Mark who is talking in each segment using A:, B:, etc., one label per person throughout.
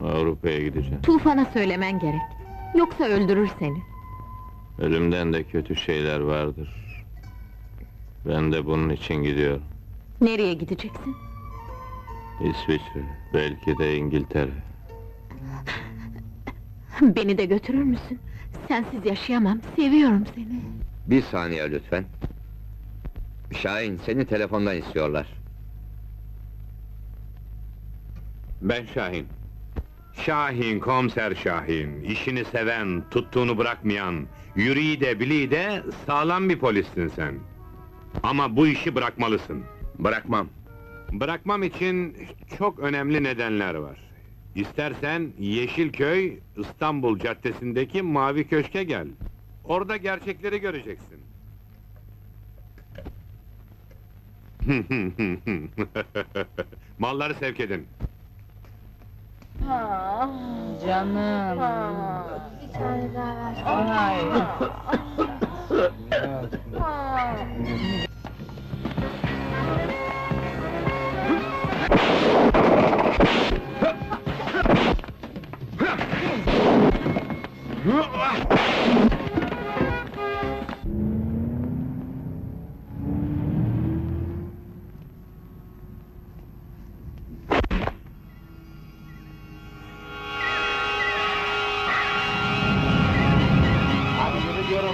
A: Avrupa'ya gideceğim.
B: Tufan'a söylemen gerek. Yoksa öldürür seni.
A: Ölümden de kötü şeyler vardır. Ben de bunun için gidiyorum.
B: Nereye gideceksin?
A: İsviçre, belki de İngiltere.
B: Beni de götürür müsün? Sensiz yaşayamam, seviyorum seni.
C: Bir saniye lütfen. Şahin, seni telefondan istiyorlar.
D: Ben Şahin. Şahin, komiser Şahin. İşini seven, tuttuğunu bırakmayan, yüreği de bileği de sağlam bir polissin sen. Ama bu işi bırakmalısın.
C: Bırakmam.
D: Bırakmam için çok önemli nedenler var. İstersen Yeşilköy, İstanbul Caddesi'ndeki Mavi Köşk'e gel. Orada gerçekleri göreceksin. Malları sevk edin.
E: Canım.
F: Bir tane daha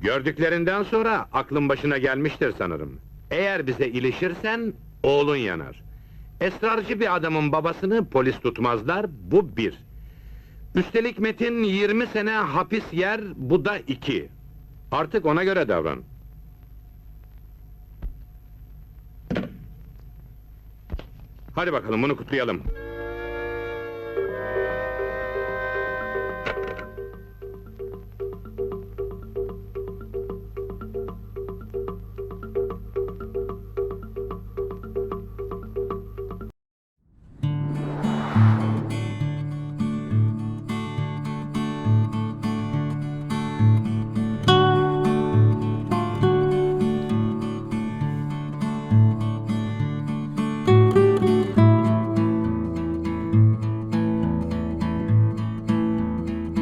D: Gördüklerinden sonra aklın başına gelmiştir sanırım. Eğer bize ilişirsen, oğlun yanar. Esrarcı bir adamın babasını polis tutmazlar, bu bir. Üstelik Metin 20 sene hapis yer, bu da iki. Artık ona göre davran. Hadi bakalım bunu kutlayalım.